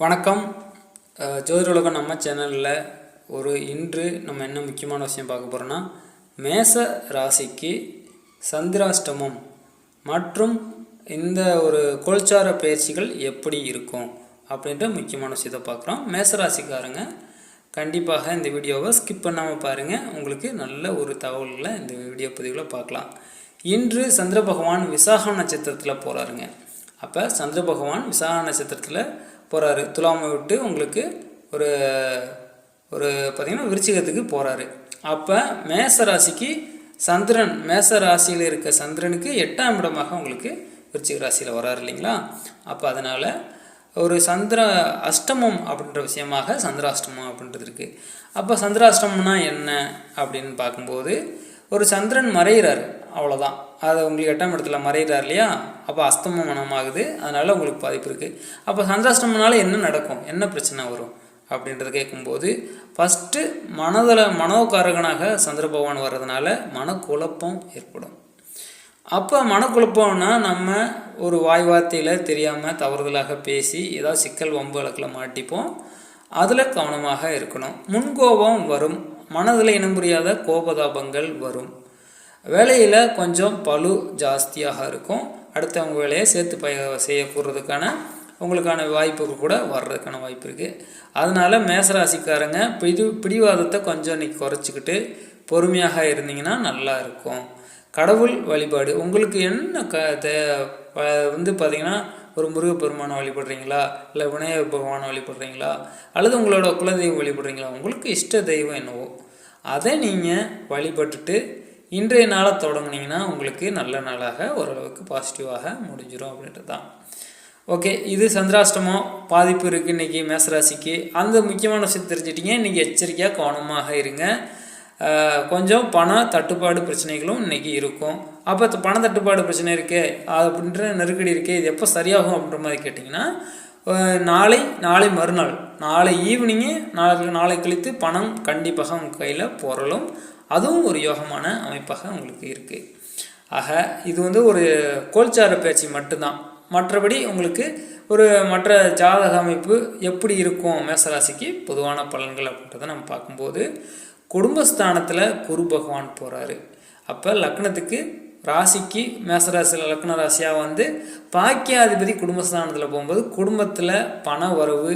வணக்கம். அஹ், நம்ம சேனலில் ஒரு இன்று நம்ம என்ன முக்கியமான விஷயம் பார்க்க போகிறோன்னா மேச ராசிக்கு சந்திராஷ்டமம் மற்றும் இந்த ஒரு கோல்சார பயிற்சிகள் எப்படி இருக்கும் அப்படின்ற முக்கியமான விஷயத்தை பார்க்குறோம். மேச ராசிக்காரங்க கண்டிப்பாக இந்த வீடியோவை ஸ்கிப் பண்ணாமல் பாருங்கள் உங்களுக்கு நல்ல ஒரு தகவல்களை இந்த வீடியோ பதிவில் பார்க்கலாம். இன்று சந்திர பகவான் விசாக நட்சத்திரத்தில் போகிறாருங்க அப்போ சந்திர பகவான் விசாக நட்சத்திரத்தில் போகிறாரு துலாமை விட்டு உங்களுக்கு ஒரு ஒரு பார்த்திங்கன்னா விருச்சிகத்துக்கு போகிறாரு அப்போ மேச ராசிக்கு சந்திரன் மேச ராசியில் இருக்க சந்திரனுக்கு எட்டாம் இடமாக உங்களுக்கு விருச்சிக ராசியில் வராரு இல்லைங்களா? அப்போ அதனால் ஒரு சந்திர அஷ்டமம் அப்படின்ற விஷயமாக சந்திராஷ்டமம் அப்படின்றது இருக்குது அப்போ சந்திராஷ்டமம்னா என்ன அப்படின்னு பார்க்கும்போது ஒரு சந்திரன் மறைகிறார். அவ்வளோதான் அது உங்களுக்கு எட்டாம் இடத்துல மறைகிறார் இல்லையா? அப்போ அஸ்தம மனமாகுது. அதனால் உங்களுக்கு பாதிப்பு இருக்குது அப்போ சந்திராஷ்டமனால என்ன நடக்கும்? என்ன பிரச்சனை வரும்? அப்படின்றத கேட்கும்போது ஃபஸ்ட்டு மனதில் மனோகாரகனாக சந்திர பகவான் வர்றதுனால மனக்குழப்பம் ஏற்படும். அப்போ மனக்குழப்பம்னா நம்ம ஒரு வாய் வார்த்தையில் தெரியாமல் தவறுதலாக பேசி ஏதாவது சிக்கல் வம்பு வழக்கில் மாட்டிப்போம். அதில் கவனமாக இருக்கணும். முன்கோபம் வரும். மனதில் இனம் புரியாத கோபதாபங்கள் வரும். வேலையில் கொஞ்சம் பளு ஜாஸ்தியாக இருக்கும். அடுத்தவங்க வேலையை சேர்த்து பய செய்ய போடுறதுக்கான உங்களுக்கான வாய்ப்புகள் கூட வர்றதுக்கான வாய்ப்பு இருக்குது அதனால் மேசராசிக்காரங்க பிடி பிடிவாதத்தை கொஞ்சம் இன்றைக்கி குறைச்சிக்கிட்டு பொறுமையாக இருந்தீங்கன்னா நல்லா இருக்கும். கடவுள் வழிபாடு. உங்களுக்கு என்ன க தே வந்து பார்த்தீங்கன்னா ஒரு முருகப்பெருமானை வழிபடுறீங்களா? இல்லை விநாயகர் பகவானை வழிபடுறீங்களா? அல்லது உங்களோட குலதெய்வம் வழிபடுறீங்களா? உங்களுக்கு இஷ்ட தெய்வம் என்னவோ அதை நீங்கள் வழிபட்டுட்டு இன்றைய நாளை தொடங்குனீங்கன்னா உங்களுக்கு நல்ல நாளாக ஓரளவுக்கு பாசிட்டிவாக முடிஞ்சிடும் அப்படின்றது தான் ஓகே இது சந்திராஷ்டமம். பாதிப்பு இருக்குது இன்றைக்கி மேசராசிக்கு. அந்த முக்கியமான விஷயம் தெரிஞ்சிட்டிங்க. இன்றைக்கி எச்சரிக்கையாக கவனமாக இருங்க. கொஞ்சம் பண தட்டுப்பாடு பிரச்சனைகளும் இன்றைக்கி இருக்கும். அப்போ பண தட்டுப்பாடு பிரச்சனை இருக்கே அப்படின்ற நெருக்கடி இருக்கே இது எப்போ சரியாகும் அப்படின்ற மாதிரி கேட்டிங்கன்னா நாளை நாளை மறுநாள் நாளை ஈவினிங்கு நாளை நாளை கழித்து பணம் கண்டிப்பாக உங்கள் கையில் புரளும் அதுவும் ஒரு யோகமான அமைப்பாக உங்களுக்கு இருக்குது ஆக இது வந்து ஒரு கோல்சார பேச்சு மட்டும்தான். மற்றபடி உங்களுக்கு ஒரு மற்ற ஜாதக அமைப்பு எப்படி இருக்கும் மேசராசிக்கு பொதுவான பலன்கள் அப்படின்றத நம்ம பார்க்கும்போது குடும்பஸ்தானத்தில் குரு பகவான் போகிறாரு அப்போ லக்னத்துக்கு ராசிக்கு மேசராசியில் லக்ன ராசியாக வந்து பாக்கியாதிபதி குடும்பஸ்தானத்தில் போகும்போது குடும்பத்தில் பண வரவு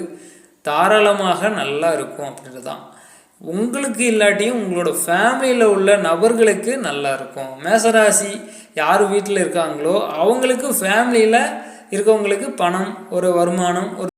தாராளமாக நல்லா இருக்கும் அப்படின்றது தான் உங்களுக்கு இல்லாட்டியும் உங்களோட ஃபேமிலியில் உள்ள நபர்களுக்கு நல்லா இருக்கும். மேசராசி யார் வீட்டில் இருக்காங்களோ அவங்களுக்கு ஃபேமிலியில் இருக்கவங்களுக்கு பணம் ஒரு வருமானம் ஒரு